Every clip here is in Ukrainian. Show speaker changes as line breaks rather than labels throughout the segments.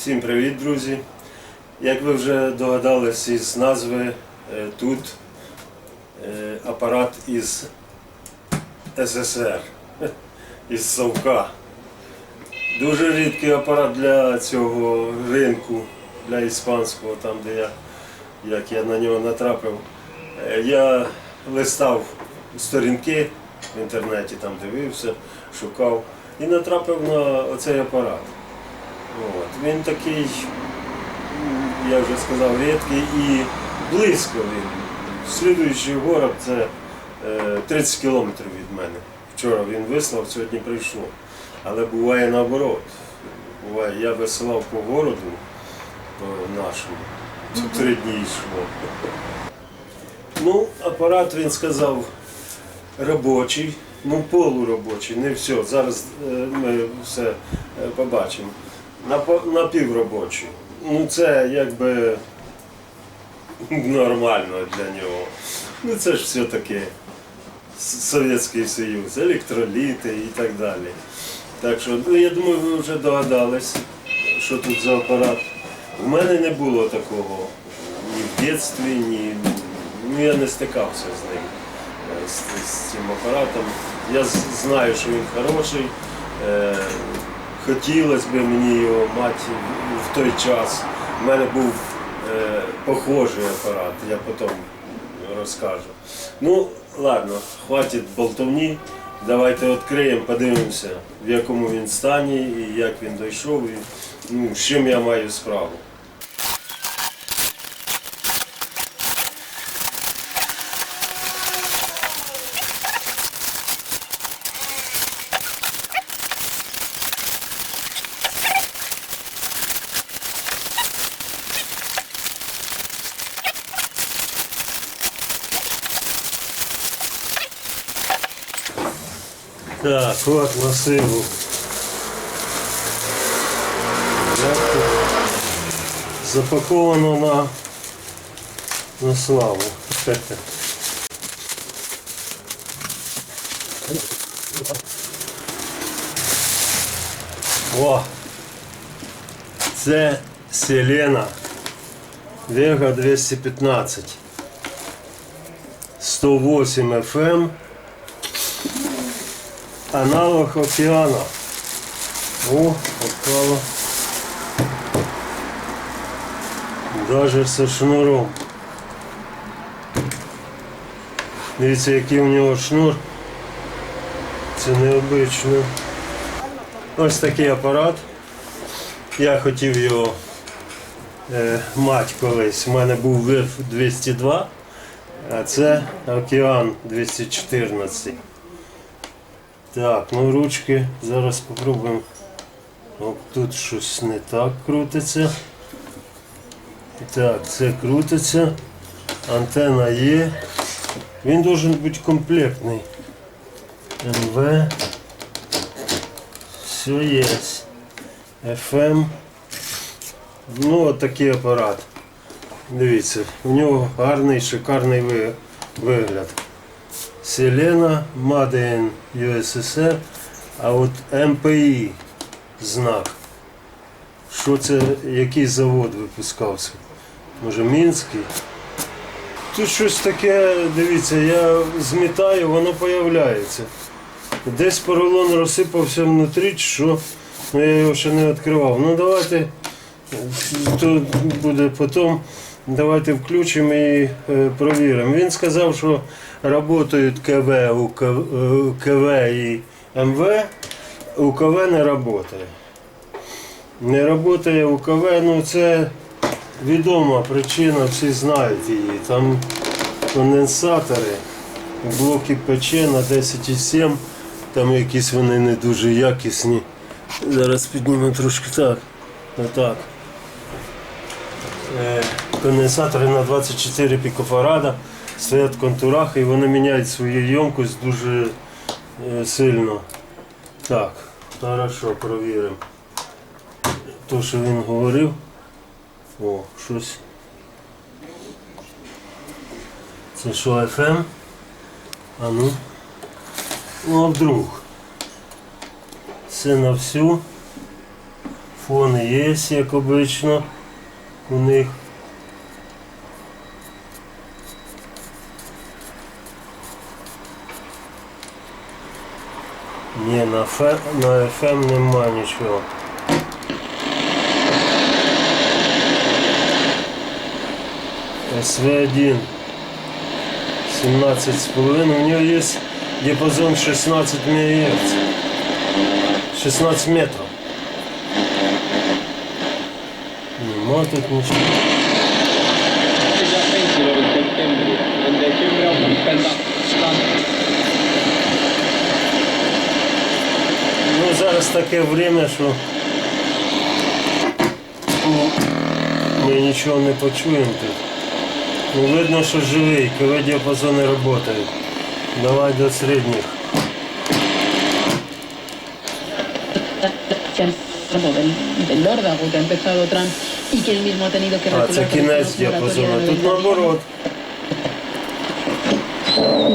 Всім привіт, друзі! Як ви вже догадались із назви, е, тут е, апарат із СССР, із Совка. Дуже рідкий апарат для цього ринку, для іспанського, там де я, як я на нього натрапив. Е, Я листав сторінки в інтернеті, там дивився, шукав і натрапив на оцей апарат. От. Він такий, я вже сказав, рідкий і близько він. Слідуючий город це е, 30 кілометрів від мене. Вчора він вислав, сьогодні прийшло. Але буває наоборот. Буває, я висилав по городу, по нашому, то три дні йшло. Ну, апарат він сказав робочий, ну полуробочий, не все. Зараз е, ми все е, побачимо. Напівробочий. Ну це якби нормально для нього. Ну це ж все таки Совєтський Союз, електроліти і так далі. Так що, ну, я думаю, ви вже догадались, що тут за апарат. У мене не було такого ні в дитинстві, ні. Ну, я не стикався з ним, е, з, з цим апаратом. Я знаю, що він хороший. Хотілося б мені його мати в той час. У мене був е, похожий апарат, я потім розкажу. Ну, ладно, хватить болтовні. Давайте відкриємо, подивимося, в якому він стані і як він дійшов, і ну, з чим я маю справу. Так, от масиву. Як тут Запаковано на, на славу. О! Це Селена Вега 215. 108 FM. Аналог океана. О, попало. Даже со шнуром. Дивіться, який у нього шнур. Це необично. Ось такий апарат. Я хотів його е, мати колись. У мене був ВИФ 202, а це Океан 214. Так, ну ручки зараз спробуємо. О, тут щось не так крутиться. Так, це крутиться. Антена є. Він должен бути комплектний. МВ. Все є. FM. Ну, от такий апарат. Дивіться, у нього гарний, шикарний вигляд. Селена, in USSR, а от МПІ знак. Що це, який завод випускався? Може Мінський? Тут щось таке, дивіться, я змітаю, воно появляється. Десь поролон розсипався внутрі, що, ну я його ще не відкривав. Ну давайте, то буде потім. Давайте включимо і е, провіримо. Він сказав, що працюють КВ, у К- е, КВ і МВ, у КВ не працює. Не працює у КВ, ну це відома причина, всі знають її. Там конденсатори, блоки ПЧ на 10,7, там якісь вони не дуже якісні. Зараз піднімемо трошки так. Отак. Е, конденсатори на 24 пікофарада стоять в контурах і вони міняють свою ємкость дуже е, сильно. Так, хорошо, провіримо. То, що він говорив. О, щось. Це що FM? А ну. Ну, а вдруг. Це на всю Фони є, як обично, у них. Ні, на, Ф, на FM нема нічого. СВ1 17,5. У нее есть диапазон 16 МГц. 16 метров. Нема тут ничего. Зараз таке время, що ну, ми нічого не почуємо тут. Ну, видно, що живий, коли діапазони працюють. Давай до середніх. А, це кінець діапазону. Тут наоборот.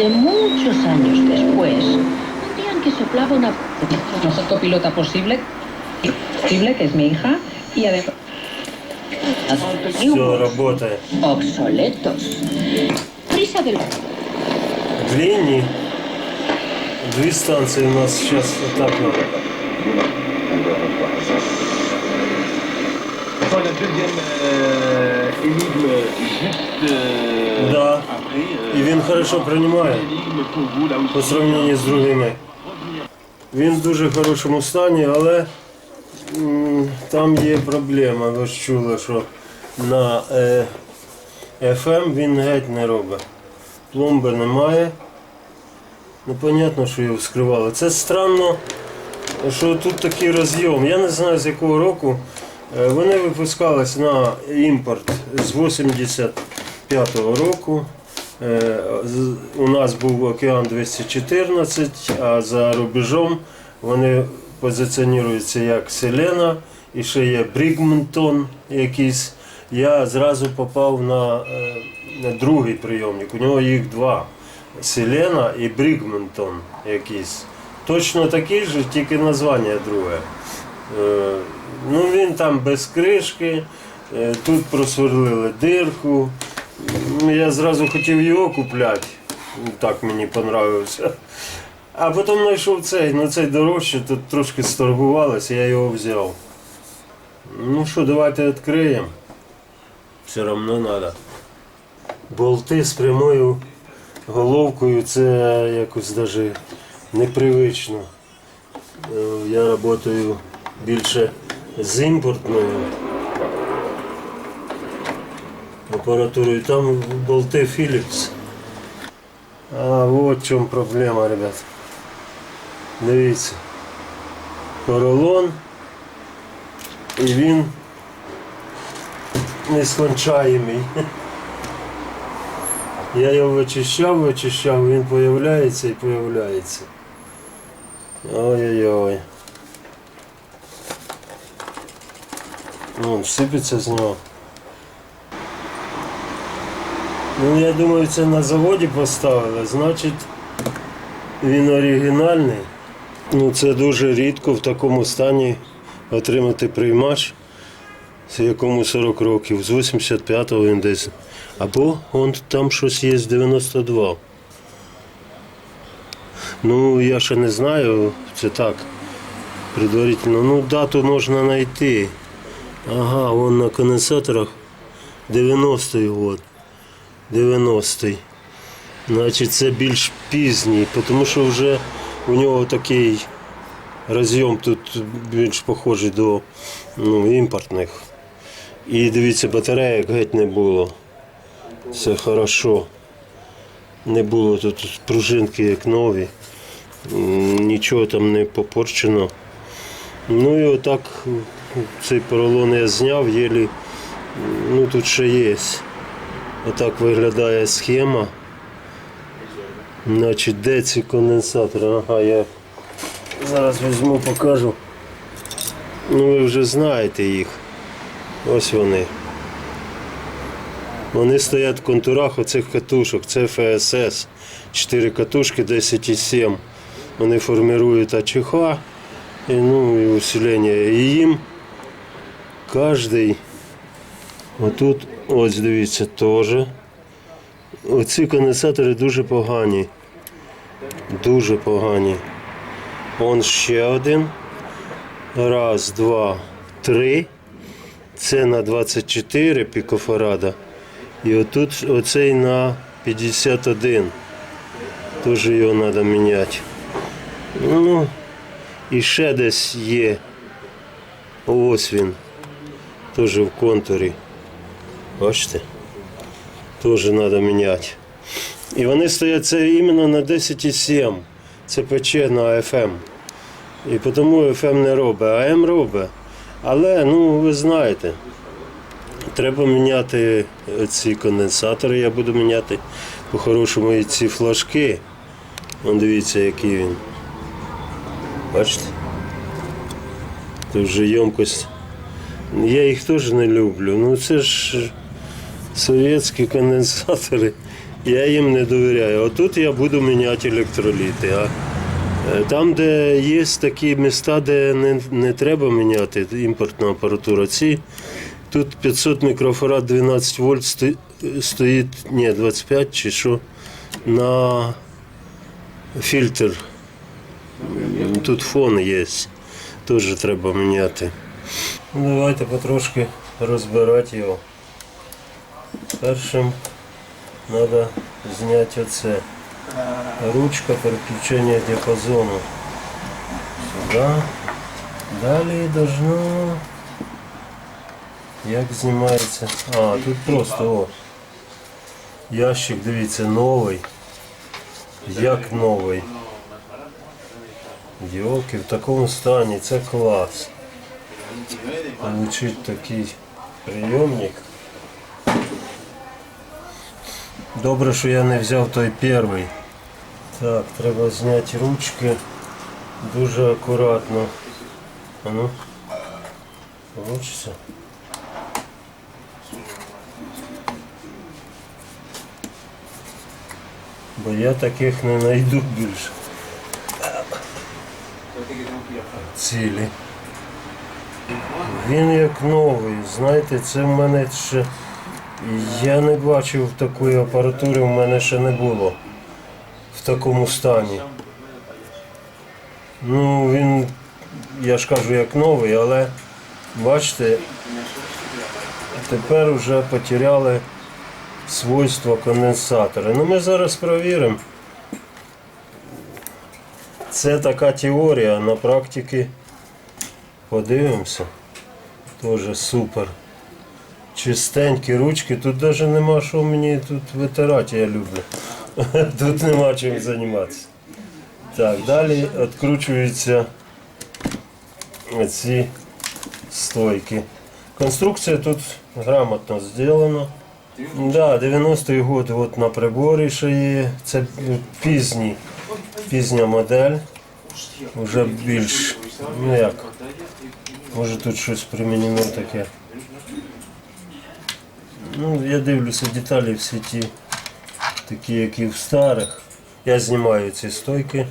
De muchos años después,
que soplaba una mejor copilota posible, posible que es mi hija, y además
Все працює.
obsoletos.
prisa del
Длинні. Дві станції у нас зараз отак надо.
Enfin, la deuxième euh, énigme juste euh,
Да.
après.
І він хорошо
où
по сравненню з другими. Він в дуже хорошому стані, але там є проблема. Ви ж чули, що на е, FM він геть не робить. Пломби немає. Непонятно, що його вскривали. Це странно, що тут такий розйом. Я не знаю з якого року. Е, Вони випускались на імпорт з 85-го року. Е, У нас був океан 214, а за рубежом вони позиціонуються як Селена і ще є Брігментон якийсь. Я зразу попав на, е, на другий прийомник. У нього їх два. Селена і Брігментон якийсь. Точно такий же, тільки названня друге. Е, Ну він там без кришки, тут просверлили дирку. Ну, Я зразу хотів його купляти. Так мені понравився. А потім знайшов цей, ну цей дорожче, тут трошки сторгувалося, я його взяв. Ну що, давайте відкриємо. Все одно треба. Болти з прямою головкою це якось навіть непривично. Е, Я працюю більше з імпортною апаратурою. Там болти Philips. А от в чому проблема, ребят. Дивіться. Поролон. І він нескончаємий. Я його вичищав, вичищав, він появляється і появляється. Ой-ой-ой. Ну, сипеться з нього. Ну, я думаю, це на заводі поставили, значить він оригінальний. Ну, це дуже рідко в такому стані отримати приймач, з якому 40 років. З 85-го він десь. Або он там щось є з 92. Ну, я ще не знаю, це так. Предварительно. Ну, дату можна знайти. Ага, вон на конденсаторах 90-й год. 90-й. Значить, це більш пізній, тому що вже у нього такий розйом тут більш похожий до ну, імпортних. І дивіться, батареїк геть не було. Все хорошо. Не було тут пружинки як нові. Нічого там не попорчено. Ну і отак цей поролон я зняв, єлі, ну тут ще є. Отак виглядає схема. Значить, де ці конденсатори? Ага, я зараз візьму, покажу. Ну ви вже знаєте їх. Ось вони. Вони стоять в контурах оцих катушок. Це ФСС. 4 катушки 10,7. Вони формують АЧХ, і, ну, і усилення і їм кожний. Отут, ось дивіться, теж. Оці конденсатори дуже погані. Дуже погані. Он ще один. Раз, два, три. Це на 24 пікофарада. І отут оцей на 51. Теж його треба міняти. Ну, і ще десь є. Ось він. Теж в контурі. Бачите? Теж треба міняти. І вони стоять це іменно на 10,7. Це пече на FM. І тому FM не робить, а М робить. Але, ну, ви знаєте, треба міняти ці конденсатори, я буду міняти по-хорошому і ці флажки. Вон дивіться, який він. Бачите? Це вже ємкость. Я їх теж не люблю. Ну це ж совєтські конденсатори. Я їм не довіряю. Отут я буду міняти електроліти. А е, там, де є такі міста, де не, не треба міняти імпортну апаратуру, ці тут 500 мікрофарад 12 вольт сто- стоїть, ні, 25 чи що, на фільтр. Тут фон є, теж треба міняти. Ну, Давайте потрошки розбирати його. Першим треба зняти оце. Ручка переключення діапазону. Сюди. Далі должно. Як знімається? А, тут просто о. Ящик, дивіться, новий. Як новий. Йолки, в такому стані, це клас. Получить такий прийомник. Добре, що я не взяв той перший. Так, треба зняти ручки дуже акуратно. А ну, получится. Бо я таких не знайду більше. Цілі. Він як новий, знаєте, це в мене ще. Я не бачив такої апаратури, в мене ще не було в такому стані. Ну, він, я ж кажу, як новий, але бачите, тепер вже потеряли свойства конденсатора. Ну ми зараз перевіримо. Це така теорія, на практиці подивимося. Тоже супер. Чистенькі ручки, тут навіть нема що мені тут витирати, я люблю. Тут нема чим займатися. Так, далі відкручуються ці стойки. Конструкція тут грамотно зроблена. Да, 90-й год от на приборі ще є. Це пізній, пізня модель. Вже більш, ну як, може тут щось примінено таке. Ну, я дивлюся деталі всі ті, такі, як і в старих. Я знімаю ці стойки,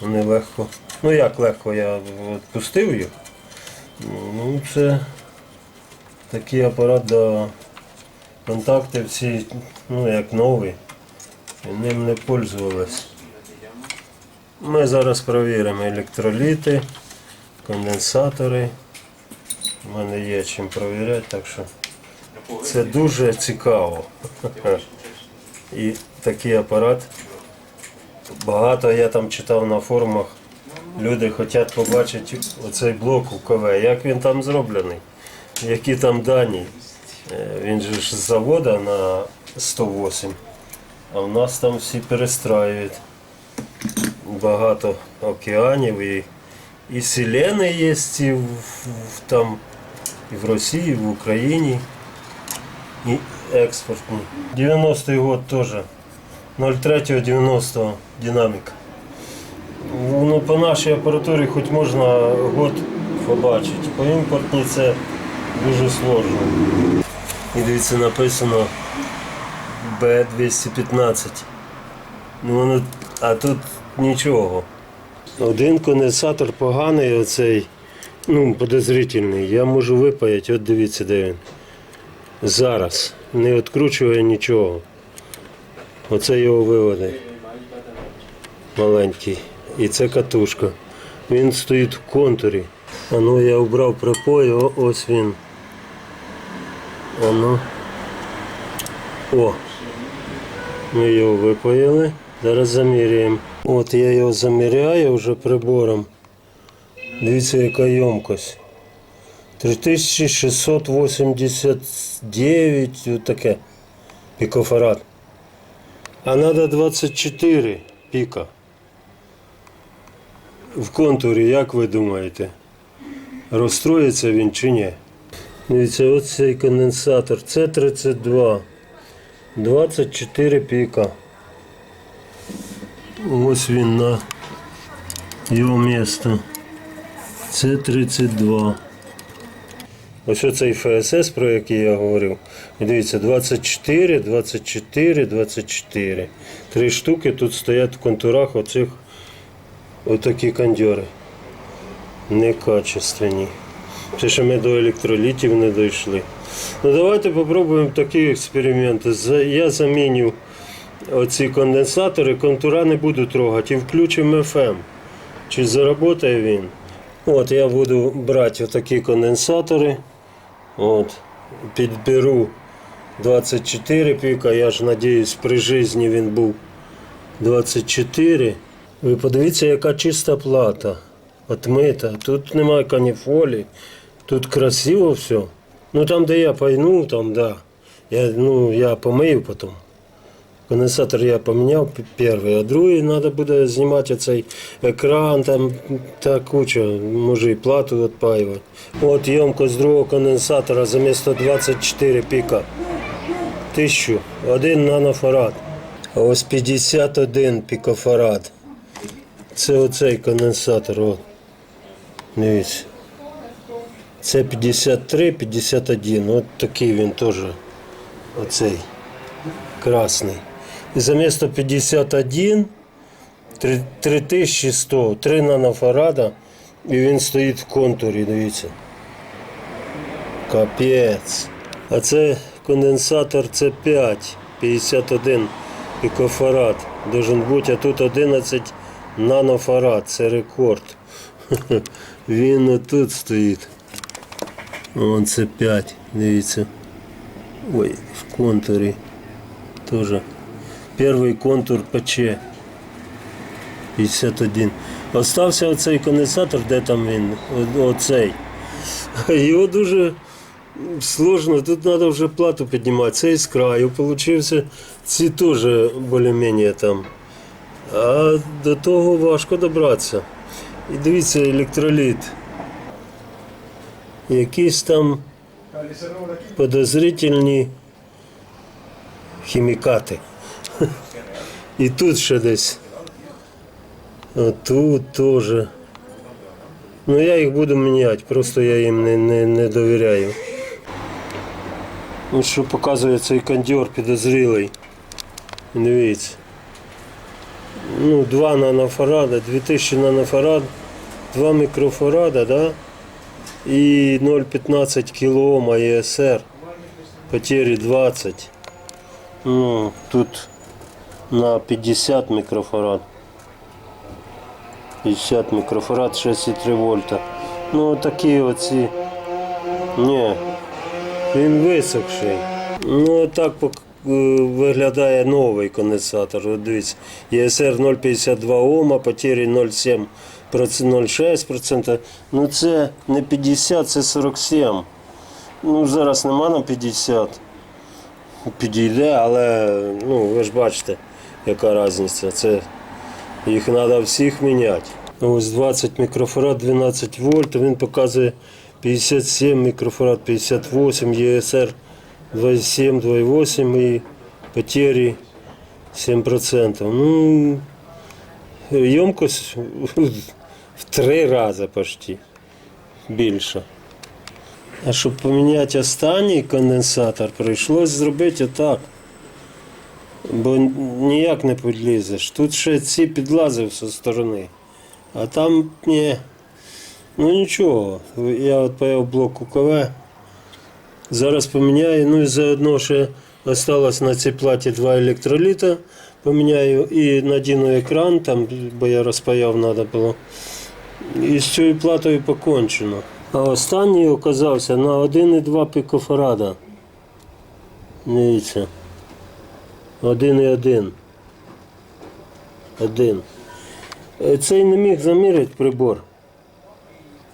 вони легко. Ну як легко, я відпустив їх. Ну, це такий апарат до контакти всі, ну як новий. Ним не пользувались. Ми зараз перевіримо електроліти, конденсатори. У мене є чим перевіряти, так що це дуже цікаво. І такий апарат. Багато я там читав на форумах. Люди хочуть побачити оцей блок у КВ, як він там зроблений, які там дані. Е, Він же ж з завода на 108, а в нас там всі перестраюють. Багато океанів і, і селени є в- там і в Росії, і в Україні. І експортні. 90-й год теж. 03-90 динаміка. Ну, по нашій апаратурі хоч можна год побачити. По імпортній це дуже сложно. І дивіться, написано B215. Ну, а тут нічого. Один конденсатор поганий оцей. ну, подозрительний. Я можу випаяти, от дивіться, де він. Зараз. Не відкручує нічого. Оце його виводи. Маленький. І це катушка. Він стоїть в контурі. А ну я обрав припой, ось він. А ну. О. Ми його випаяли. Зараз заміряємо. От я його заміряю вже прибором. Дивіться, яка ємкость. 3689, от таке. Пікофарад. А треба 24 піка. В контурі, як ви думаєте? Розстроїться він чи ні? Дивіться, ось цей конденсатор. Це 32. 24 піка. Ось він на його місто. Це 32. Ось оцей ФСС, про який я говорив. Дивіться, 24, 24, 24. Три штуки тут стоять в контурах оцих отакі кондьори. Некачественні. Це ще ми до електролітів не дійшли. Ну давайте попробуємо такі експерименти. За- Я заміню оці конденсатори, контура не буду трогати і включимо FM. Чи заработає він? От я буду брати отакі конденсатори. От, підберу 24 піка, я ж надіюсь, при житті він був 24. Ви подивіться, яка чиста плата. Отмита. Тут немає каніфолі. Тут красиво все. Ну там, де я пайнув, там, да. Я, ну, я помию потім. Конденсатор я поміняв перший, а другий треба буде знімати цей екран, там та куча, може і плату відпаювати. От ємкость другого конденсатора замісто 24 піка. Тисячу, один нанофарад. А ось 51 пікофарад. Це оцей конденсатор. От. Дивіться. Це 53, 51. От такий він теж. Оцей красний. І замісто 51 3100, 3 нанофарада, і він стоїть в контурі, дивіться. Капець. А це конденсатор С5, 51 пікофарад. Должен бути, а тут 11 нанофарад, це рекорд. Він отут стоїть. Вон це 5, дивіться. Ой, в контурі тоже. Перший контур ПЧ 51. Остався оцей конденсатор, де там він? Оцей. Його дуже сложно, тут треба вже плату піднімати. Цей з краю получився. Ці теж більш-менш там. А до того важко добратися. І дивіться, електроліт. Якісь там подозрительні хімікати. І тут ще десь. Тут теж. Ну я їх буду міняти, просто я їм не, не, не довіряю. Ну що показує цей кондьор підозрілий. Дивіться. Ну, 2 нанофарада, 2000 нанофарад, 2 мікрофарада, да? і 0,15 кОм АЕСР. Потері 20. Ну, тут на 50 мікрофарад. 50 мікрофарад, 6,3 вольта. Ну такі оці. Ні. Він висохший. Ну так е, виглядає новий конденсатор. Дивіться. ЄСР 0,52 Ома, потері 0,7 0,6%. Ну це не 50, це 47. Ну зараз нема на 50 підійде, але ну, ви ж бачите, яка різниця. Це їх треба всіх міняти. Ось 20 мікрофарад, 12 вольт, він показує 57 мікрофарад, 58, ЄСР 27, 2,8 і потері 7%. Ну, ємкость в три рази почти більша. А щоб поміняти останній конденсатор, прийшлось зробити отак. Бо ніяк не підлізеш. Тут ще ці підлазив зі сторони. А там ні. Ну нічого, я от паяв блок УКВ. Зараз поміняю. Ну і заодно ще осталось на цій платі два електроліта. Поміняю і надіну екран, там, бо я розпаяв треба було. І з цією платою покончено. А останній оказався на 1,2 пікофарада. Дивіться. 1,1. Один. Е, Цей не міг заміряти прибор.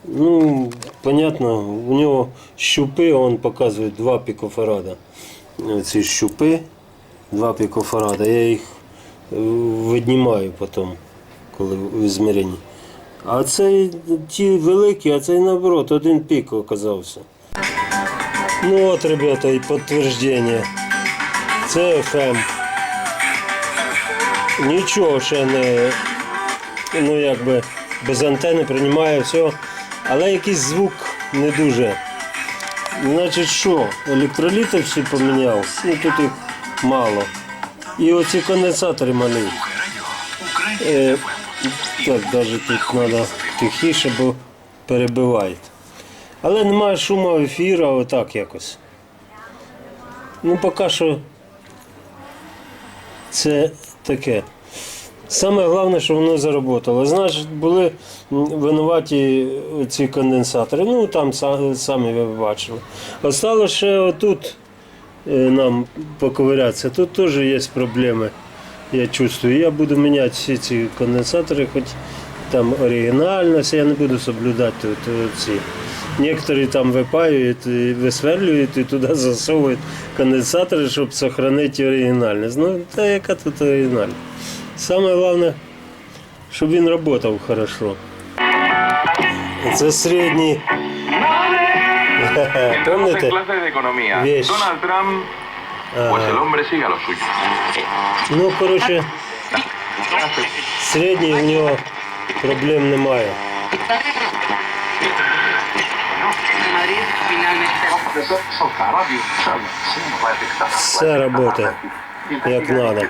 Ну, понятно, у нього щупи, он показує 2 пікофарада. Ці щупи, 2 пікофарада. Я їх е, віднімаю потім, коли в ізміренні. А цей ті великі, а цей наоборот, один пік оказався. Ну от, ребята, і підтвердження. Це FM. Нічого ще не, ну якби без антени приймає все, але якийсь звук не дуже. Значить що, електроліти всі поміняв, ну тут їх мало. І оці конденсатори малі. Е, так, навіть тут треба тихіше, бо перебивають. Але немає шуму ефіру, отак якось. Ну, поки що це таке. Саме головне, що воно заработало. Значить, були винуваті ці конденсатори. Ну там самі ви бачили. Осталось ще отут е, нам поковирятися. Тут теж є проблеми. Я чувствую. Я буду міняти всі ці конденсатори, хоч там оригінальність, я не буду соблюдати е, ці. Некоторі там випаюють, і висверлюють і туди засовують конденсатори, щоб зберігати оригінальність. Ну, та яка тут оригінальність? Саме головне, щоб він працював хорошо. Це середній.
Economía,
Вещь.
Donald Trump, pues el hombre sigue a lo suyo.
Ну, коротше, середній в нього проблем немає. Все працює как треба.